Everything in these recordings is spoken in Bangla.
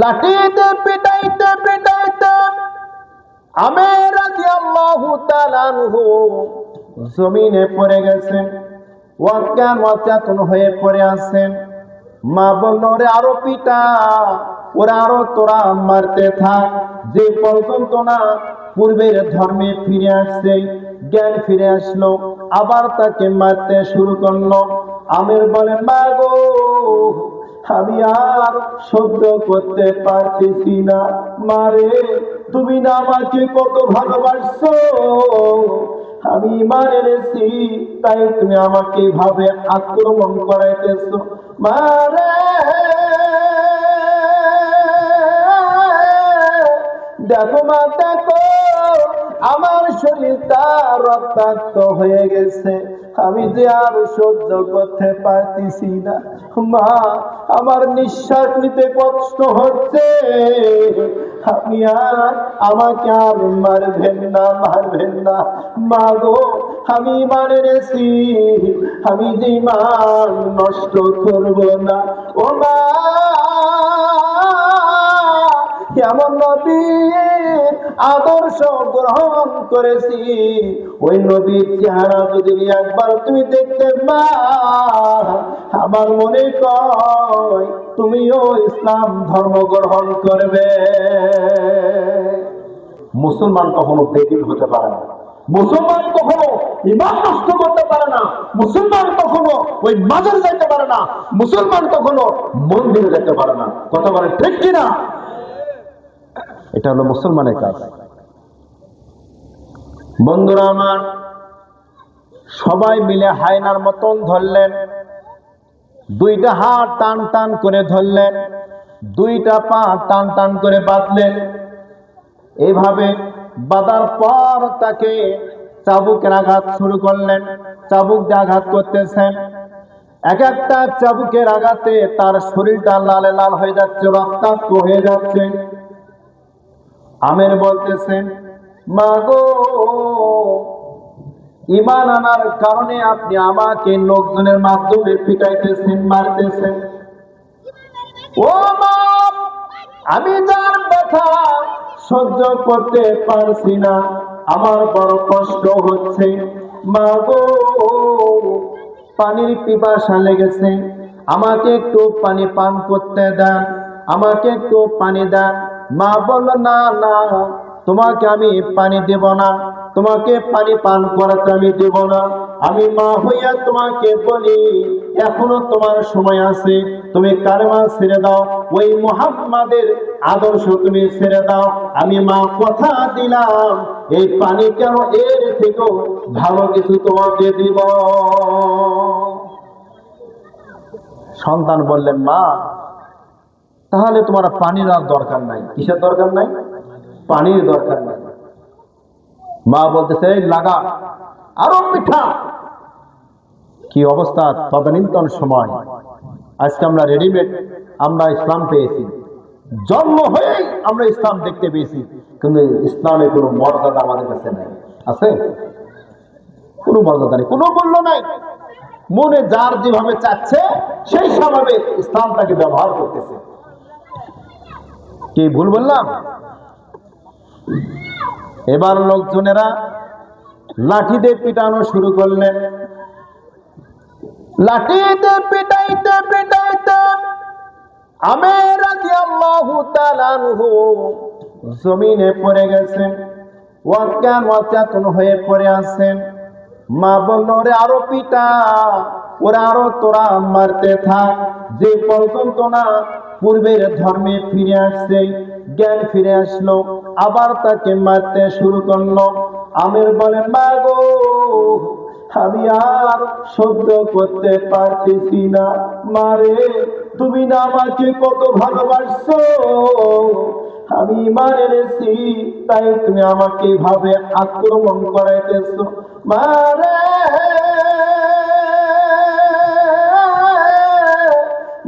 লাঠিতে পিটাইতে পিটাইতে। আমের রাদিয়াল্লাহু তাআলা আনহু, জমিনে পড়ে গেছেন ওয়াক্কান ওয়াচাতুন হয়ে পড়ে আছেন মা বলল রে আরও পিটা, ওরা আরও তোরা মারতে থাক। যে পর্যন্ত না পূর্বের ধর্মে ফিরে আসছে, জ্ঞান ফিরে আসলো, আবার তাকে মারতে শুরু করল। আমের বলে মা গো আমি আর সহ্য করতে পারতেছি না। মারে, তুমি না আমাকে কত ভালোবাসছো? আমি ইমান এনেছি, তাই তুমি আমাকে ভাবে আক্রমণ করাইতেছো। মারে, দেখো মা, দেখো, আমার শরীরটা রক্তাক্ত হয়ে গেছে। আমি যে আর সহ্য করতে পারতেছি না। মা আমার নিঃশ্বাস নিতে কষ্ট হচ্ছে। আপনি আর আমাকে আর মারবেন না মারবেন না। মা গো, আমি মানে রেছি আমি যে মা নষ্ট করব না। ও মা এমন নবীর আদর্শ গ্রহণ করেছি। ওই নবীর চেহারা যদি একবার তুমি দেখতে মা আমার মনে কয়, তুমিও ইসলাম ধর্ম গ্রহণ করবে। মুসলমান কখনো বেদিন হতে পারে না। মুসলমান কখনো ইমান নষ্ট করতে পারে না। মুসলমান কখনো ওই মাজার যাইতে পারে না। মুসলমান কখনো মন্দিরে যেতে পারে না। কথা বলে ঠিক কিনা? এটা হলো মুসলমানের কাজ। বন্ধুরা আমার, সবাই মিলে হায়নার মতন ধরলেন, দুইটা হাত টান টান করে ধরলেন, দুইটা পা টান টান করে বাঁধলেন। এইভাবে বাঁধার পর তাকে চাবুকের আঘাত শুরু করলেন, চাবুক দিয়ে আঘাত করতেছেন। এক একটা চাবুকের আঘাতে তার শরীরটা লালে লাল হয়ে যাচ্ছে, রক্তাক্ত হয়ে যাচ্ছে। আমের বলতেছেন, মাগো, ইমান আনার কারণে আপনি আমাকে লোকজনের মাধ্যমে পিটাইতেছেন, মারতেছেন। ও মা আমি যার ব্যথা সহ্য করতে পারছি না, আমার বড় কষ্ট হচ্ছে। মা গো পানির পিপাসা লেগেছে, আমাকে একটু পানি পান করতে দেন, আমাকে একটু পানি দেন। মা বলল, না না, তোমাকে আমি পানি দেব না। তোমাকে পানি পান করাতে আমি দেব না। আমি মা হইয়া তোমাকে বলি, এখনও তোমার সময় আছে। তুমি কারমা ছেড়ে দাও। ওই মোহাম্মদের আদর্শ তুমি ছেড়ে দাও। আমি মা, কথা দিলাম। এই পানি কেন এর থেকেও ভালো কিছু তোমাকে দিব? সন্তান বললেন, মা তাহলে তোমার পানির আর দরকার নাই। কিসের দরকার নাই? পানির দরকার নাই। মা বলতেছে, "এই লাগা, আরও পিঠা কি অবস্থা? তদানীন্তন সময়। আজকে আমরা রেডিমেড আমরা ইসলাম পেয়েছি। জন্ম হয়েই আমরা ইসলাম দেখতে পেয়েছি, কিন্তু ইসলামের কোনো মর্যাদা আমাদের কাছে নাই। আছে? কোনো মর্যাদা নেই, কোনো মূল্য নাই। মনে যার যেভাবে চাচ্ছে, সেই স্বভাবে ইসলাম তাকে ব্যবহার করতেছে। কি ভুল বললাম? এবার লোকজনেরা লাঠিতে পিটানো শুরু করলেন। পিটাইতে পিটাইতে রাদিয়াল্লাহু তাআলা জমিনে পড়ে গেছেন হয়ে পড়ে আছেন। মা বলল রে আরও পিটা, ওরা আরও তোরা মারতে থাক, যে পর্যন্ত না পূর্বের ধর্মে ফিরে আসছে, জ্ঞান ফিরে আসলো, আবার তাকে মারতে শুরু করল। আমের বলে, মা গো, আমি আর সহ্য করতে পারতেছি না। মারে তুমি না আমাকে কত ভালোবাসছো? আমি ইমান এনেছি, তাই তুমি আমাকে ভাবে আক্রমণ করাইতেছো। মারে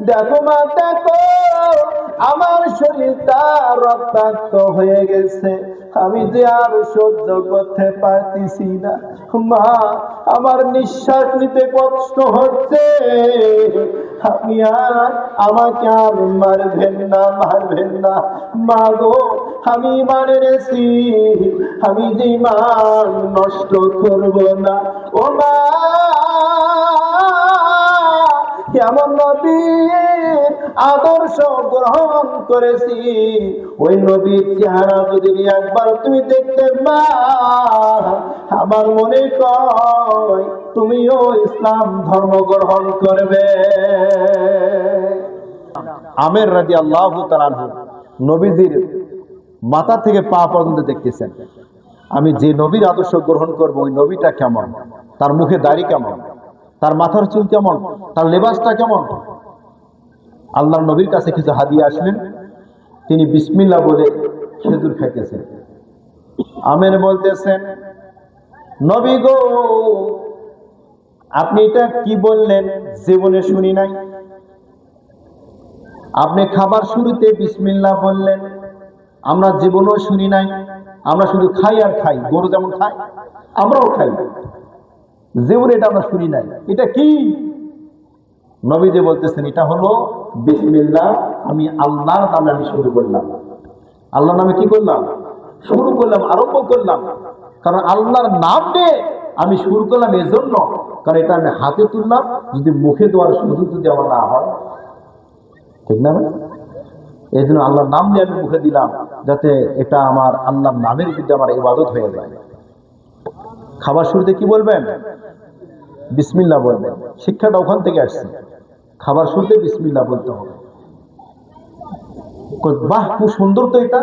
দেখো মা, দেখো আমার শরীরটা রক্তাক্ত হয়ে গেছে। আমি যে আর সহ্য করতে পারতেছি না। মা, আমার নিঃশ্বাস নিতে কষ্ট হচ্ছে। আপনি আর আমাকে আর মারবেন না মারবেন না। মা গো, আমি মানে রেছি আমি যে মান নষ্ট করব না। ও মা এমন নবীর আদর্শ গ্রহণ করেছি। ওই নবীর চেহারা যদি একবার তুমি দেখতে আমার মনে কয়, তুমিও ইসলাম ধর্ম গ্রহণ করবে। আমের রাজি আল্লাহ তালানহু নবীদের মাথা থেকে পা পর্যন্ত দেখতেছেন। আমি যে নবীর আদর্শ গ্রহণ করব, ওই নবীটা কেমন? তার মুখে দাড়ি কেমন? তার মাথার চুল কেমন? তার লেবাসটা কেমন? আল্লাহর নবীর কাছে কিছু হাদিয়া আসলেন। তিনি বিসমিল্লা বলে খেজুর খাইতেছেন। আমের বলতেছেন, নবী গো, আপনি এটা কি বললেন? জীবনে শুনি নাই। আপনি খাবার শুরুতে বিসমিল্লা বললেন, আমরা জীবনেও শুনি নাই। আমরা শুধু খাই আর খাই, গরু যেমন খাই আমরাও খাই। জীবনে এটা আমরা শুনি নাই। এটা কি? নবীজি বলতেছেন, এটা হলো বিসমিল্লাহ, আমি আল্লাহর নামে আমি শুরু করলাম। আল্লাহর নামে কি করলাম? শুরু করলাম, আরম্ভ করলাম। কারণ আল্লাহর নাম নিয়ে আমি শুরু করলাম এজন্য। কারণ এটা আমি হাতে তুললাম, যদি মুখে দেওয়ার সুযোগ যদি আমার না হয়। ঠিক না এই জন্য আল্লাহর নাম নিয়ে আমি মুখে দিলাম, যাতে এটা আমার আল্লাহর নামের যদি আমার ইবাদত হয়ে যায়। খাবার শুরুতে কি বলবেন? বিসমিল্লা বলবেন। শিক্ষাটা ওখান থেকে আসছে। খাবার শুরুতে বিসমিল্লা বলতে হবে। বাহ, খুব সুন্দর তো এটা।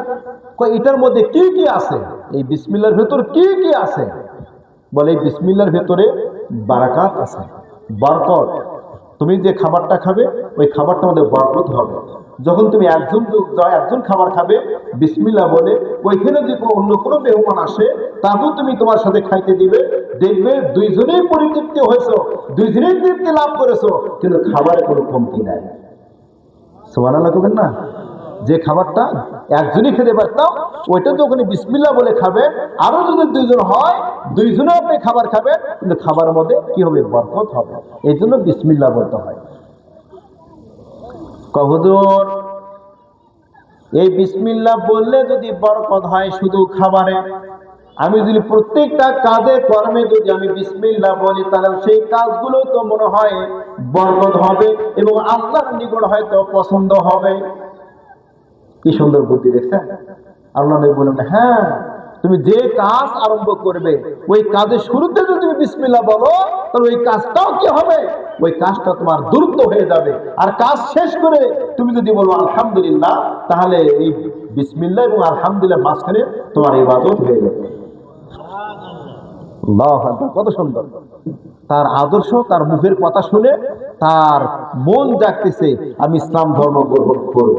এটার মধ্যে কি কি আছে? এই বিসমিল্লার ভেতর কি কি আছে? বলে, এই বিসমিল্লার ভেতরে বারাকাত আছে, বরকত। তুমি যে খাবারটা খাবে, ওই খাবারটা আমাদের বরকত হবে। যখন তুমি একজন য- একজন খাবার খাবে বিসমিল্লা বলে, ওইখানে যদি কোনো অন্য কোনো মেহমান আসে তাকেও তুমি তোমার সাথে খাইতে দিবে। দেখবে দুইজনেই পরিতৃপ্তি হয়েছ, দুইজনেই তৃপ্তি লাভ করেছ, কিন্তু খাবারে কোনো কমতি নাই। সোমানাল্লাহ করবেন না? যে খাবারটা একজনই খেতে পারতাম, ওইটা তো ওখানে বিসমিল্লা বলে খাবেন আরও যদি দুইজন হয় দুইজনে আপনি খাবার খাবেন, কিন্তু খাবারের মধ্যে কি হবে? বরকত হবে। এই জন্য বিসমিল্লা বলতে হয়। কহুদুর এই বিসমিল্লা বললে যদি বরকত হয় শুধু খাবারে, আমি যদি প্রত্যেকটা কাজে কর্মে যদি আমি বিসমিল্লা বলি, তাহলে সেই কাজগুলো তো মনে হয় বরকত হবে এবং আল্লাহর নিকট হয়তো পছন্দ হবে। কি সুন্দর বুদ্ধি দেখছেন? আল্লাহ বললেন হ্যাঁ তুমি যে কাজ আরম্ভ করবে, ওই কাজের শুরুতে যদি তুমি বিসমিল্লা বলো, তাহলে ওই কাজটাও কি হবে? ওই কাজটা তোমার দ্রুত হয়ে যাবে। আর কাজ শেষ করে তুমি যদি বলো, আলহামদুলিল্লাহ তাহলে এই বিসমিল্লাহ এবং আলহামদুলিল্লাহ মাঝখানে তোমার ইবাদত হয়ে যাবে। কত সুন্দর। তার আদর্শ, তার মুখের কথা শুনে তার মন জাগতেছে, আমি ইসলাম ধর্ম গ্রহণ করব।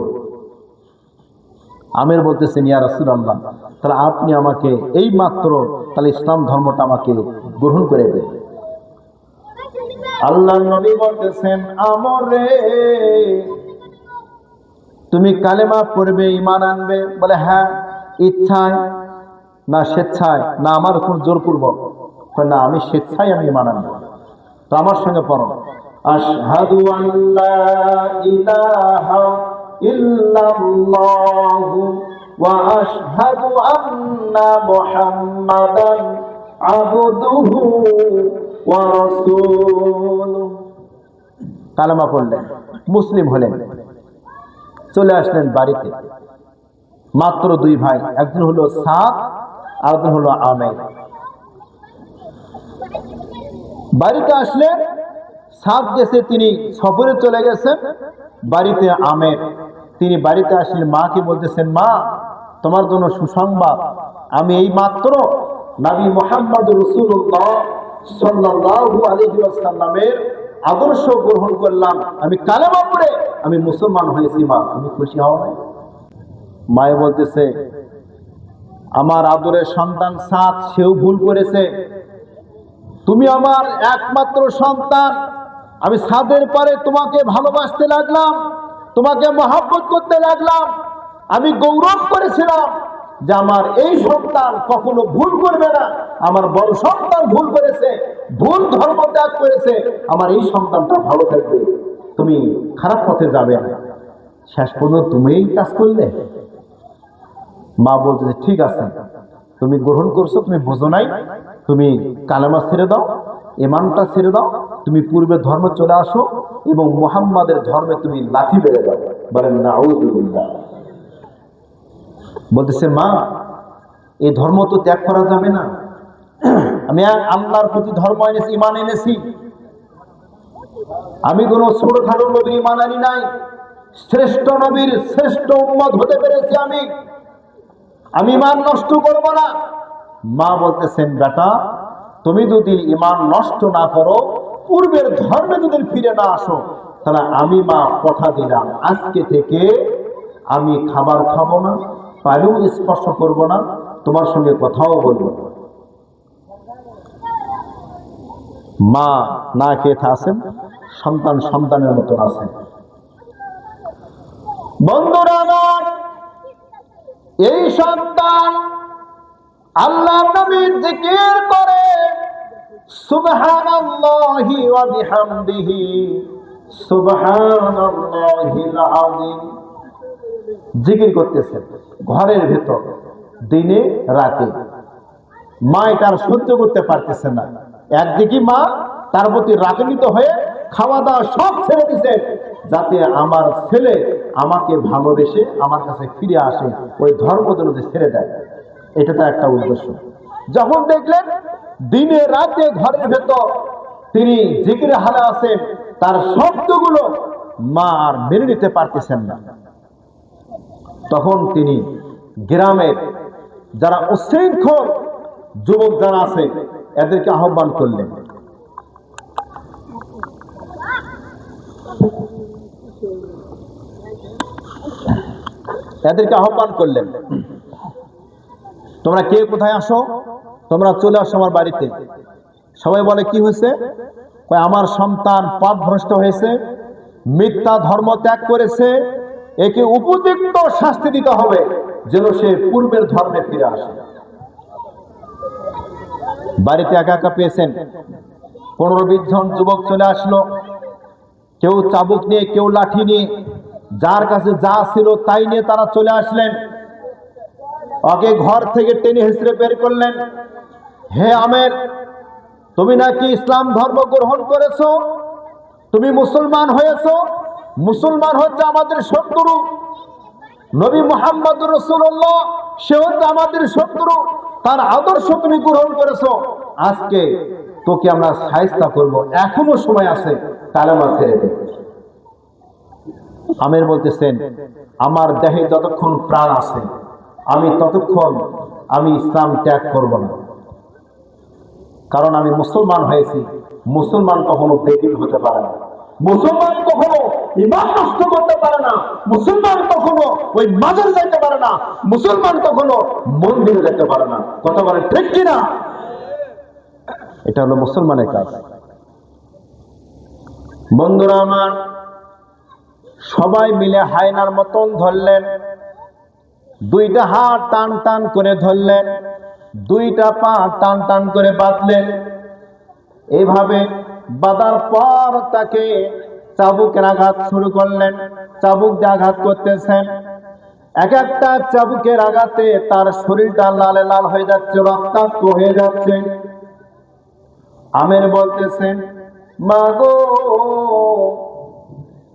আমের বলতেছেন, ইয়া রাসুল আল্লাহ তাহলে আপনি আমাকে এই মাত্র তাহলে ইসলাম ধর্মটা আমাকে গ্রহণ করে দেন। আল্লাহ নবী বলতেছেন, আমরে তুমি কালেমা পড়বে ইমান আনবে। বলে হ্যাঁ ইচ্ছায় না স্বেচ্ছায়, না আমার কোন জোরপূর্বক। না, আমি স্বেচ্ছায় আমি ইমান আনব। তো আমার সঙ্গে পড়ো। আশহাদু আল্লা ইলাহা ইল্লাল্লাহু মুহাম্মাদান আবদুহু ওয়া রাসূলুহু পড়লেন মুসলিম হলেন। চলে আসলেন বাড়িতে। মাত্র দুই ভাই, একজন হলো সাদ আর একজন হলো আমের। বাড়িতে আসলেন সাদ দেশে তিনি সফরে চলে গেছেন, বাড়িতে আমের। তিনি বাড়িতে আসলেন মাকে বলতেছেন, মা, তোমার জন্য সুসংবাদ। আমি এই মাত্র নাবি মোহাম্মদ রসুল্লাহ আদর্শ গ্রহণ করলাম। আমি কালেমা পড়ে আমি মুসলমান হয়েছি, মা। খুশি হও না মায়ে বলতেছে, আমার আদরের সন্তান সাত সেও ভুল করেছে। তুমি আমার একমাত্র সন্তান। আমি সাদের পরে তোমাকে ভালোবাসতে লাগলাম। তোমাকে মহাব্বত করতে লাগলাম। আমি গৌরব করেছিলাম যে আমার এই সন্তান কখনো ভুল করবে না। আমার বড় সন্তান ভুল করেছে, ভুল ধর্ম ত্যাগ করেছে, আমার এই সন্তানটা ভালো থাকবে। তুমি খারাপ পথে যাবে না। শেষ পর্যন্ত তুমি এই কাজ করলে। মা বলছে ঠিক আছে। তুমি গ্রহণ করছ, তুমি বোঝো নাই। তুমি কালেমা ছেড়ে দাও। ইমানটা ছেড়ে দাও, তুমি পূর্বের ধর্ম চলে আসো এবং মুহাম্মাদের ধর্মে তুমি লাথি বেড়ে দাও বলেন না বলতেছে, মা, এই ধর্ম তো ত্যাগ করা যাবে না। আমি আল্লাহর প্রতি ধর্ম এনেছি ইমান এনেছি। আমি কোনো ছোটখাটো নবীর ইমান আনি নাই। শ্রেষ্ঠ নবীর শ্রেষ্ঠ উম্মত হতে পেরেছি আমি। আমি ইমান নষ্ট করব না। মা বলতেছেন, বেটা তুমি যদি ইমান নষ্ট না করো, পূর্বের ধর্মে যদি ফিরে না আসো, তাহলে আমি মা কথা দিলাম। আজকে থেকে আমি খাবার খাব না পায়েও স্পর্শ করব না, তোমার সঙ্গে কথাও বলব না। মা না খেয়ে আছেন? সন্তান সন্তানের মতো আছেন বন্ধুরা এই সন্তান আল্লাহ নবীর জিকির করে, সুবহানাল্লাহি ওয়া বিহামদিহি সুবহানাল্লাহিল আযীম জিকির করতেছেন ঘরের ভেতর, দিনে, রাতে। মা এটা সহ্য করতে পারতেছে না। একদিকে মা, তার প্রতি রাগান্বিত হয়ে খাওয়া দাওয়া সব ছেড়ে দিছে, যাতে আমার ছেলে আমাকে ভালোবেসে আমার কাছে ফিরে আসে, ওই ধর্ম যেন ছেড়ে দেয়। এটা তার একটা উদ্দেশ্য। যখন দেখলেন দিনে রাতে ঘরের ভেতর তিনি জিকিরে হালে আছেন, তার শব্দগুলো মা আর মেনে নিতে পারতেছেন না। তখন তিনি গ্রামের যারা উশৃঙ্খল যুবক যারা আছে, এদেরকে আহ্বান করলেন। এদেরকে আহ্বান করলেন। তোমরা কে কোথায় আসো? তোমরা চলে আসো আমার বাড়িতে। সবাই বলে, কি হয়েছে? আমার সন্তান পাপ ভ্রষ্ট হয়েছে, মিথ্যা ধর্ম ত্যাগ করেছে, একে উপযুক্ত শাস্তি দিতে হবে, যেন সে পূর্বের ধর্মে ফিরে আসে। বাড়িতে একা একা পেয়েছেন। পনেরো, বিশ জন যুবক চলে আসলো। কেউ চাবুক নিয়ে, কেউ লাঠি নিয়ে, যার কাছে যা ছিল তাই নিয়ে তারা চলে আসলেন। ওকে ঘর থেকে টেনে হিসড়ে বের করলেন। হে আমের, তুমি নাকি ইসলাম ধর্ম গ্রহণ করেছ? তুমি মুসলমান হয়েছো? মুসলমান হচ্ছে আমাদের শত্রু। নবী মোহাম্মদ রসুল্লাহ সে হচ্ছে আমাদের শত্রু। তার আদর্শ তুমি গ্রহণ করেছ। আজকে তোকে আমরা সাহিস্তা করব। এখনও সময় আছে কালেমা ছেড়ে দে আমের বলতেছেন, আমার দেহে যতক্ষণ প্রাণ আছে আমি ততক্ষণ আমি ইসলাম ত্যাগ করব না। কারণ আমি মুসলমান হয়েছি, মুসলমান কখনো বেদিন হতে পারে না। মুসলমান কখনো ইমান নষ্ট করতে পারে না। মুসলমান কখনো ওই মাজার যাইতে পারে না। মুসলমান কখনো মন্দিরে যেতে পারে না। কথা বলে ঠিক কিনা? এটা হলো মুসলমানের কাজ। বন্ধুরা আমার, সবাই মিলে হায়নার মতন ধরলেন। দুইটা হাত টান টান করে ধরলেন, দুইটা পা টান টান করে বাঁধলেন। এইভাবে বাঁধার পর তাকে চাবুকের আঘাত শুরু করলেন, চাবুক দিয়ে আঘাত করতেছেন। এক একটা চাবুকের আঘাতে তার শরীরটা লালে লাল হয়ে যাচ্ছে, রক্তাক্ত হয়ে যাচ্ছে। আমের বলতেছেন মাগো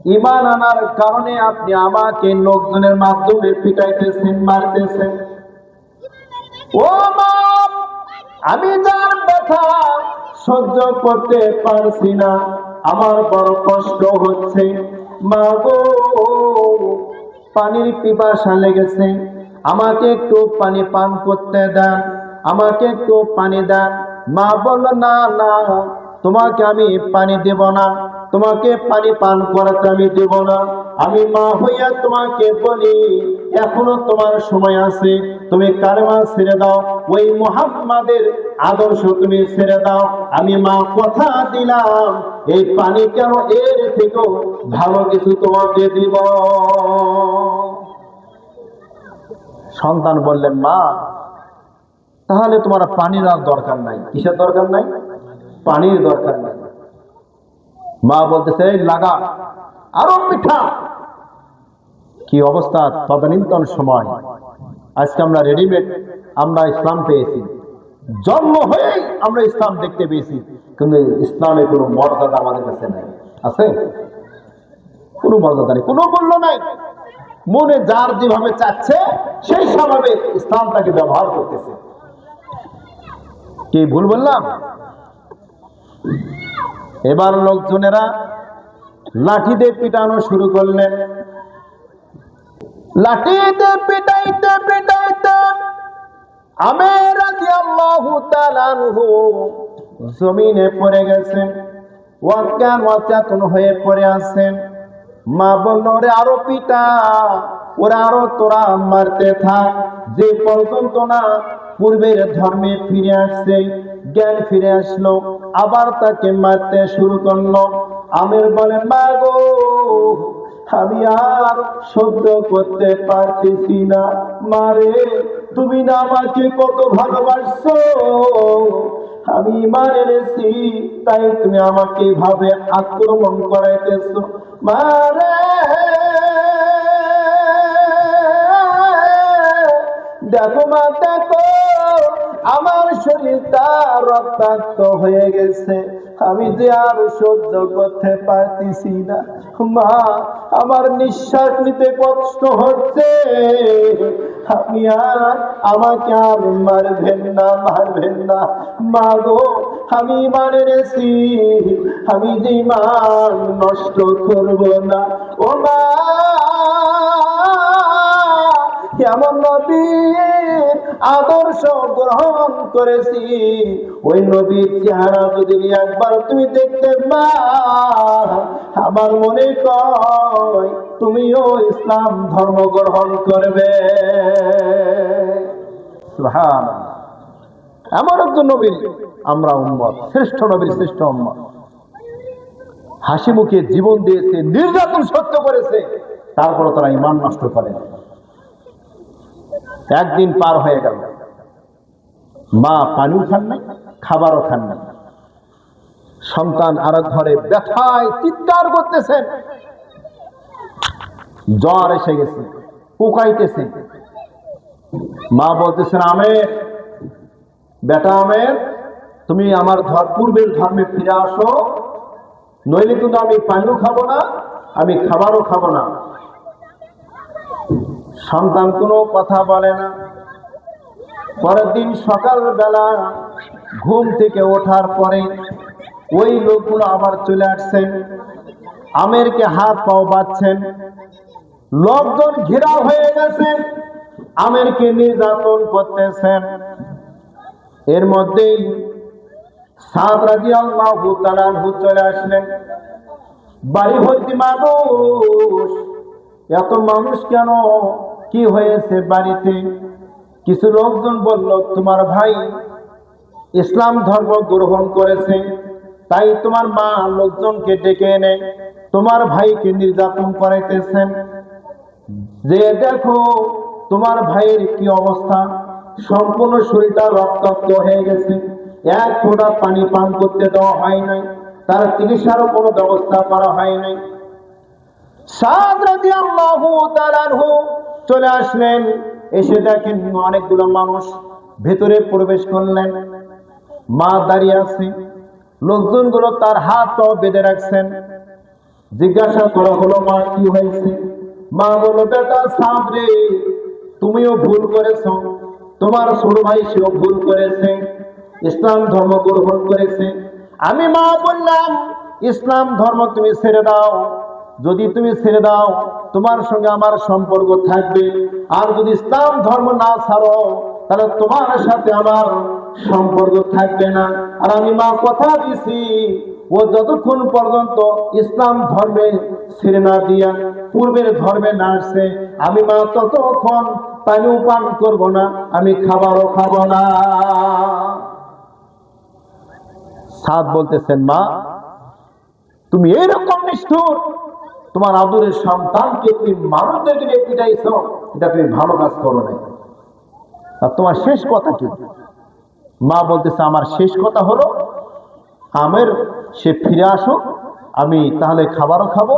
ইমান আনার কারণে আপনি আমাকে লোকজনের মাধ্যমে পিটাইতেছেন, মারতেছেন। ও আমি যার ব্যথা সহ্য করতে পারছি না, আমার বড় কষ্ট হচ্ছে। মা গো, পানির পিপাসা লেগেছে, আমাকে একটু পানি পান করতে দেন, আমাকে একটু পানি দেন। মা বলল, না না, তোমাকে আমি পানি দেব না। তোমাকে পানি পান করাতে আমি দেব না। আমি মা হইয়া তোমাকে বলি, এখনও তোমার সময় আছে, তুমি কারমা ছেড়ে দাও। ওই মোহাম্মদের আদর্শ তুমি ছেড়ে দাও। আমি মা, কথা দিলাম, এই পানি কেন এর থেকেও ভালো কিছু তোমাকে দিব? সন্তান বললেন, মা, তাহলে তোমার পানির আর দরকার নাই। কিসের দরকার নাই? পানির দরকার নাই। মা বলতেছে, "এই লাগা, আরও পিঠা কি অবস্থা, তদানীন্তন সময়। আজকে আমরা রেডিমেড আমরা ইসলাম পেয়েছি। জন্ম হয়েই আমরা ইসলাম দেখতে পেয়েছি, কিন্তু ইসলামের কোনো মর্যাদা আমাদের কাছে নাই। আছে? কোনো মর্যাদা নেই, কোনো মূল্য নাই। মনে যার যেভাবে চাচ্ছে, সেই স্বভাবে ইসলামটাকে ব্যবহার করতেছে। কি ভুল বললাম? এবার লোকজনেরা লাঠি দিয়ে পিটানো শুরু করলেন। লাঠিতে পিটাইতে পিটাইতে আমের জমিনে পড়ে গেছেন, ওয়াক্কান ওয়াচাতুন হয়ে পড়ে আছেন। মা বলল রে আরও পিটা। ওরা আরও তোরা মারতে থাক। যে পর্যন্ত না পূর্বের ধর্মে ফিরে আসছে, জ্ঞান ফিরে আসলো, আবার তাকে মারতে শুরু করল। আমের বলে মা গো আমি আর সহ্য করতে পারতেছি না। মারে, তুমি না আমাকে কত ভালোবাসছো? আমি মানে এনেছি, তাই তুমি আমাকে ভাবে আক্রমণ করাইতেছো। মারে দেখো মা, দেখো, আমার শরীরটা রক্তাক্ত হয়ে গেছে। আমি যে আর সহ্য করতে পারতেছি না। মা, আমার নিঃশ্বাস নিতে কষ্ট হচ্ছে। আপনি আর আমাকে আর মারবেন না মারবেন না। মা গো, আমি মানে রেছি আমি যে মান নষ্ট করব না। ও মা এমন নবীর আদর্শ গ্রহণ করেছি। ওই নবীর চেহারা যদি একবার তুমি দেখতে আমার মনে কয়, তুমিও ইসলাম ধর্ম গ্রহণ করবে। এমন একজন নবীর আমরা উম্মত, শ্রেষ্ঠ নবীর শ্রেষ্ঠ উম্মত। হাসি মুখে জীবন দিয়েছে, নির্যাতন সহ্য করেছে তারপর তারা ইমান নষ্ট করে একদিন পার হয়ে গেল। মা পানিও খান নাই, খাবারও খান নাই। সন্তান আর ঘরে ব্যথায় চিৎকার করতেছেন জ্বর এসে গেছে পোকাইতেছে মা বলতেছেন আমের, বেটা আমের, তুমি আমার ধর, পূর্বের ধর্মে ফিরে আসো। নইলে কিন্তু আমি পানিও খাব না, আমি খাবারও খাব না। সন্তান কোনো কথা বলে না। পরের দিন সকালবেলা ঘুম থেকে ওঠার পরে ওই লোকগুলো আবার চলে আসছেন, আমেরকে হাত পাও বাঁধছেন। লোকজন ঘেরাও হয়ে গেছেন, আমেরকে নির্যাতন করতেছেন। এর মধ্যেই সাত রাজি আল্লাহ চলে আসলেন। বাড়ি ভর্তি মানুষ, এত মানুষ কেন? কি হয়েছে বাড়িতে? কিছু লোকজন বলল, তোমার ভাই ইসলাম ধর্ম গ্রহণ করেছে, তাই তোমার মা লোকজনকে ডেকে এনে তোমার ভাইকে নির্যাতন করাইতেছেন। যে দেখো তোমার ভাইয়ের কি অবস্থা, সম্পূর্ণ শরীরটা রক্তাক্ত হয়ে গেছে, এক ফোঁটা পানি পান করতে দেওয়া হয় নাই, তার চিকিৎসারও কোনো ব্যবস্থা করা হয় নাই। সাদ রাদিয়াল্লাহু তাআলা আনহু চলে আসলেন, এসে দেখেন অনেকগুলো মানুষ ভেতরে প্রবেশ করলেন। মা দাঁড়িয়ে আছে, লোকজনগুলো তার হাত বেঁধে রাখছেন। জিজ্ঞাসা করা হলো, মা, কি হয়েছে? মা বলল, বেটা সাদ রে, তুমিও ভুল করেছ। তোমার ছোট ভাই সেও ভুল করেছে। ইসলাম ধর্ম গ্রহণ করেছে। আমি মা বললাম, ইসলাম ধর্ম তুমি ছেড়ে দাও। যদি তুমি ছেড়ে দাও, তোমার সঙ্গে আমার সম্পর্ক থাকবে। আর যদি ইসলাম ধর্ম না ছাড়ো, তাহলে তোমার সাথে আমার সম্পর্ক থাকবে না। আর আমি মা কথা দিছি, ও যতক্ষণ পর্যন্ত ইসলাম ধর্মে ছেড়ে না দিয়া পূর্বের ধর্মে না আসছে, আমি মা ততক্ষণ পানিও পান করব না, আমি খাবারও খাব না। সাদ বলতেছেন, মা, তুমি এরকম নিষ্ঠুর তোমার আদরের সন্তানকে তুমি মানুষদেরকে নিয়ে পিটাইছ এটা তুমি ভালো কাজ করো নাই। আর তোমার শেষ কথা কি? মা বলতেছে, আমার শেষ কথা হলো, আমের সে ফিরে আসো আমি তাহলে খাবারও খাব,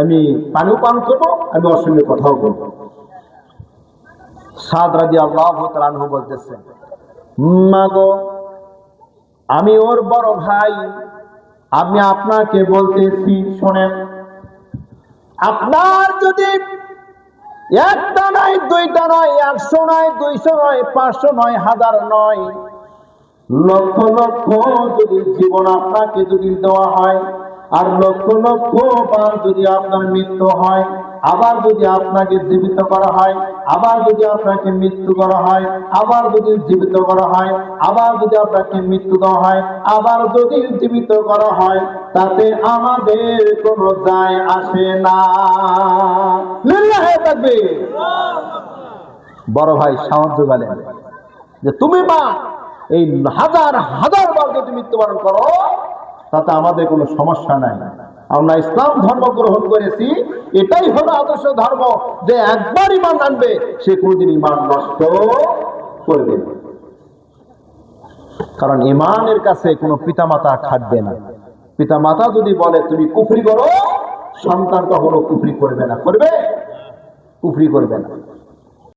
আমি পানিও পান করব, আমি ওর সঙ্গে কথাও বলব। সাদ রাজি আল্লাহ তালানহু বলতেছে মা গো আমি ওর বড় ভাই, আমি আপনাকে বলতেছি, শোনেন আপনার যদি একটা নয়, দুইটা নয়, একশো নয়, দুইশো নয়, পাঁচশো নয়, হাজার নয়, লক্ষ লক্ষ যদি জীবন আপনাকে যদি দেওয়া হয়, আর লক্ষ লক্ষ বার যদি আপনার মৃত্যু হয় আবার যদি আপনাকে জীবিত করা হয়, আবার যদি আপনাকে মৃত্যু করা হয়, আবার যদি জীবিত করা হয়, আবার যদি আপনাকে মৃত্যু দেওয়া হয়, আবার যদি জীবিত করা হয়, তাতে আমাদের কোনো যায় আসে না লিল্লাহে তাকবীর। বড় ভাই, সাহায্য গেলেন যে তুমি মা, এই হাজার হাজার বার যদি মৃত্যুবরণ করো, তাতে আমাদের কোনো সমস্যা নাই আমরা ইসলাম ধর্ম গ্রহণ করেছি, এটাই হলো আদর্শ ধর্ম যে একবার ইমান আনবে, সে কোনোদিন ইমান নষ্ট করবে কারণ ইমানের কাছে কোনো পিতামাতা খাটবে না। পিতামাতা যদি বলে, তুমি কুফরি করো সন্তান কখনো কুফরি করবে না। করবে? কুফরি করবে না।